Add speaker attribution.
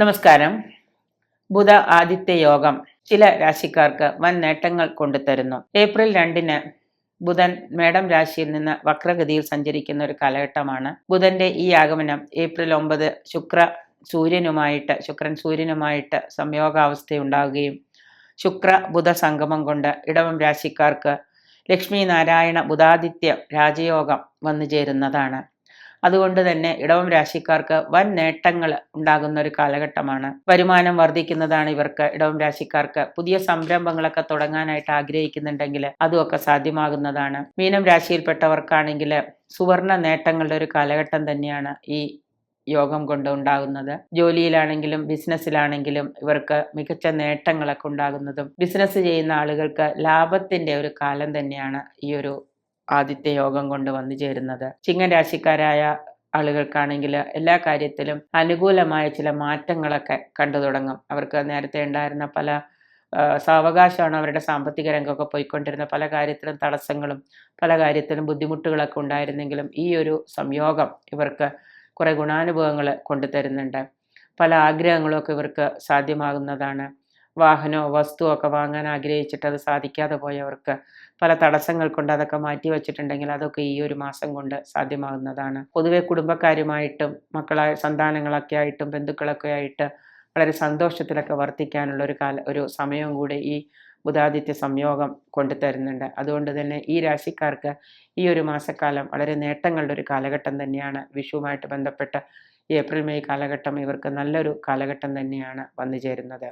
Speaker 1: നമസ്കാരം. ബുധ ആദിത്യ യോഗം ചില രാശിക്കാർക്ക് വൻ നേട്ടങ്ങൾ കൊണ്ടുതരുന്നു ഏപ്രിൽ രണ്ടിന് ബുധൻ മേടം രാശിയിൽ നിന്ന് വക്രഗതിയിൽ സഞ്ചരിക്കുന്ന ഒരു കാലഘട്ടമാണ്. ബുധന്റെ ഈ ആഗമനം ഏപ്രിൽ ഒമ്പത് ശുക്ര സൂര്യനുമായിട്ട് ശുക്രൻ സൂര്യനുമായിട്ട് സംയോഗാവസ്ഥയുണ്ടാവുകയും ശുക്ര ബുധ സംഗമം കൊണ്ട് ഇടവം രാശിക്കാർക്ക് ലക്ഷ്മി നാരായണ ബുധാദിത്യ രാജയോഗം വന്നു ചേരുന്നതാണ്. അതുകൊണ്ട് തന്നെ ഇടവം രാശിക്കാർക്ക് വൻ നേട്ടങ്ങൾ ഉണ്ടാകുന്ന ഒരു കാലഘട്ടമാണ്. വരുമാനം വർദ്ധിക്കുന്നതാണ് ഇവർക്ക് ഇടവം രാശിക്കാർക്ക് പുതിയ സംരംഭങ്ങളൊക്കെ തുടങ്ങാനായിട്ട് ആഗ്രഹിക്കുന്നുണ്ടെങ്കിൽ അതുമൊക്കെ സാധ്യമാകുന്നതാണ്. മീനം രാശിയിൽപ്പെട്ടവർക്കാണെങ്കിൽ സുവർണ നേട്ടങ്ങളുടെ ഒരു കാലഘട്ടം തന്നെയാണ് ഈ യോഗം കൊണ്ട് ഉണ്ടാകുന്നത്. ജോലിയിലാണെങ്കിലും ബിസിനസ്സിലാണെങ്കിലും ഇവർക്ക് മികച്ച നേട്ടങ്ങളൊക്കെ ഉണ്ടാകുന്നതും ബിസിനസ് ചെയ്യുന്ന ആളുകൾക്ക് ലാഭത്തിന്റെ ഒരു കാലം തന്നെയാണ് ഈ ഒരു ആദിത്യ യോഗം കൊണ്ട് വന്നു ചേരുന്നത്. ചിങ്ങൻ രാശിക്കാരായ ആളുകൾക്കാണെങ്കിൽ എല്ലാ കാര്യത്തിലും അനുകൂലമായ ചില മാറ്റങ്ങളൊക്കെ കണ്ടു തുടങ്ങും. അവർക്ക് നേരത്തെ ഉണ്ടായിരുന്ന പല സാവകാശമാണ് അവരുടെ സാമ്പത്തിക രംഗമൊക്കെ പോയിക്കൊണ്ടിരുന്ന പല കാര്യത്തിലും തടസ്സങ്ങളും പല കാര്യത്തിലും ബുദ്ധിമുട്ടുകളൊക്കെ ഉണ്ടായിരുന്നെങ്കിലും ഈ ഒരു സംയോഗം ഇവർക്ക് കുറേ ഗുണാനുഭവങ്ങൾ കൊണ്ടുതരുന്നുണ്ട്. പല ആഗ്രഹങ്ങളൊക്കെ ഇവർക്ക് സാധ്യമാകുന്നതാണ്. വാഹനമോ വസ്തുവോ ഒക്കെ വാങ്ങാൻ ആഗ്രഹിച്ചിട്ട് അത് സാധിക്കാതെ പോയവർക്ക് പല തടസ്സങ്ങൾ കൊണ്ട് അതൊക്കെ മാറ്റി വെച്ചിട്ടുണ്ടെങ്കിൽ അതൊക്കെ ഈ ഒരു മാസം കൊണ്ട് സാധ്യമാകുന്നതാണ്. പൊതുവെ കുടുംബക്കാരുമായിട്ടും മക്കളായ സന്താനങ്ങളൊക്കെ ആയിട്ടും ബന്ധുക്കളൊക്കെ ആയിട്ട് വളരെ സന്തോഷത്തിലൊക്കെ വർത്തിക്കാനുള്ള ഒരു കാല ഒരു സമയവും കൂടി ഈ ബുധാദിത്യ സംയോഗം കൊണ്ടുതരുന്നുണ്ട് അതുകൊണ്ട് തന്നെ ഈ രാശിക്കാർക്ക് ഈ ഒരു മാസക്കാലം വളരെ നേട്ടങ്ങളുടെ ഒരു കാലഘട്ടം തന്നെയാണ്. വിഷുവുമായിട്ട് ബന്ധപ്പെട്ട ഏപ്രിൽ മെയ് കാലഘട്ടം ഇവർക്ക് നല്ലൊരു കാലഘട്ടം തന്നെയാണ് വന്നു ചേരുന്നത്.